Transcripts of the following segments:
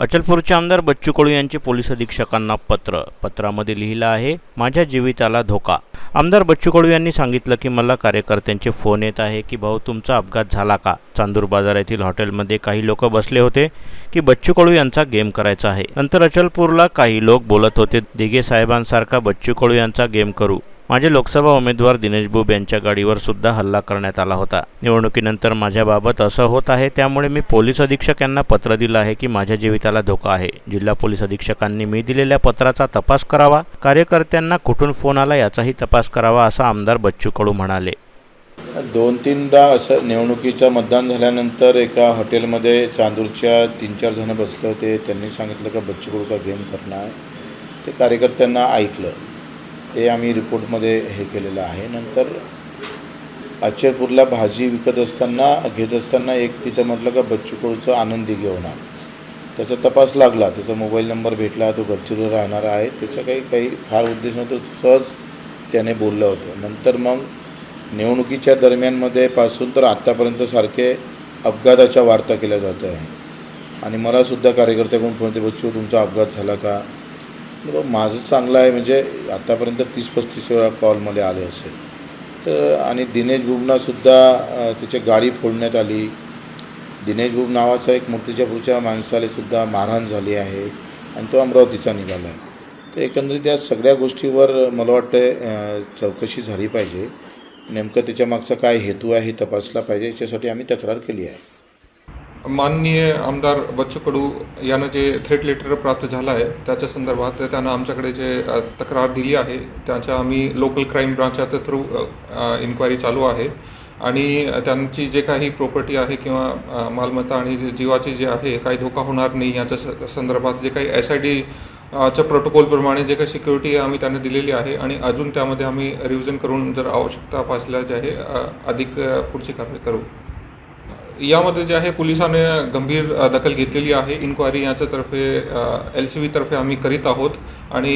अचलपूरचे आमदार बच्चू कडू यांचे पोलीस अधीक्षकांना पत्र. पत्रामध्ये लिहिलं आहे माझ्या जीविताला धोका. आमदार बच्चू कडू यांनी सांगितलं की मला कार्यकर्त्यांचे फोन येत आहे की भाऊ तुमचा अपघात झाला का? चांदूर बाजार येथील हॉटेलमध्ये काही लोक बसले होते की बच्चू कडू यांचा गेम करायचा आहे. नंतर अचलपूरला काही लोक बोलत होते दिघे साहेबांसारखा बच्चू कडू यांचा गेम करू. माझे लोकसभा उमेदवार दिनेश बुब यांच्या गाडीवर सुद्धा हल्ला करण्यात आला होता. निवडणुकीनंतर माझ्याबाबत असं होत आहे त्यामुळे मी पोलीस अधीक्षक यांना पत्र दिलं आहे की माझ्या जीविताला धोका आहे. जिल्हा पोलीस अधीक्षकांनी मी दिलेल्या पत्राचा तपास करावा कार्यकर्त्यांना कुठून फोन आला याचाही तपास करावा असं आमदार बच्चू कडू म्हणाले. दोन तीनदा असं निवडणुकीचं मतदान झाल्यानंतर एका हॉटेलमध्ये चांदूरच्या तीन चार जणं बसले होते. त्यांनी सांगितलं का बच्चू कडू का गेम करणार ते कार्यकर्त्यांना ऐकलं. ते आम्ही रिपोर्टमध्ये हे केलेलं आहे. नंतर अचलपूरला भाजी विकत असताना घेत असताना एक तिथं म्हटलं का बच्चू कडूचा आनंदी घेऊन त्याचा तपास लागला. त्याचा मोबाईल नंबर भेटला. तो गडचिरोली राहणार आहे. त्याचा काही काही फार उद्देश नव्हतो. सहज त्याने बोललं होतं. नंतर मग निवडणुकीच्या दरम्यानमध्ये पासून तर आत्तापर्यंत सारखे अपघाताच्या वार्ता केल्या जात आहे. आणि मलासुद्धा कार्यकर्त्याकडून फोन ते बच्चू तुमचा अपघात झाला का? हो, माझं चांगलं आहे म्हणजे आत्तापर्यंत तीस पस्तीस वेळा कॉल मला आले असेल. तर आणि दिनेश बुबनासुद्धा त्याची गाडी फोडण्यात आली. दिनेश बुब नावाचा एक मूर्तिजापूरच्या माणसालासुद्धा मारहाण झाली आहे आणि तो अमरावतीचा निघाला आहे. तर एकंदरीत या सगळ्या गोष्टीवर मला वाटतं चौकशी झाली पाहिजे. नेमकं त्याच्या मागचा काय हेतू आहे हे तपासला पाहिजे. याच्यासाठी आम्ही तक्रार केली आहे. माननीय आमदार बच्चू कडू यानं जे थेट लेटर प्राप्त झालं आहे त्याच्या संदर्भात त्यानं आमच्याकडे जे तक्रार दिली आहे त्याच्या आम्ही लोकल क्राईम ब्रांचच्या थ्रू इन्क्वायरी चालू आहे. आणि त्यांची जे काही प्रॉपर्टी आहे किंवा मालमत्ता आणि जीवाची जे आहे काही धोका होणार नाही याच्या स- संदर्भात जे काही एस आय डी च्या प्रोटोकॉलप्रमाणे जे काही सिक्युरिटी आम्ही त्यांना दिलेली आहे आणि अजून त्यामध्ये आम्ही रिव्हिजन करून जर आवश्यकता भासल्या जे आहे अधिक पुढची कारवाई करू. यामध्ये जे आहे पोलिसाने गंभीर दखल घेतलेली आहे. इन्क्वायरी याच्यातर्फे एल सी तर्फे आम्ही करीत आहोत आणि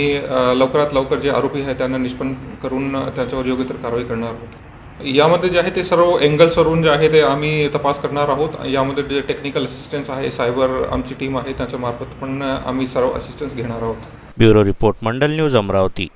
लवकरात लवकर जे आरोपी आहे त्यांना निष्पन्न करून त्याच्यावर योग्य तर कारवाई करणार आहोत. यामध्ये जे आहे ते सर्व एंगल्सवरून जे आहे ते आम्ही तपास करणार आहोत. यामध्ये जे टेक्निकल असिस्टन्स आहे सायबर आमची टीम आहे त्याच्यामार्फत पण आम्ही सर्व असिस्टन्स घेणार आहोत. Bureau report Mandal news Amravati.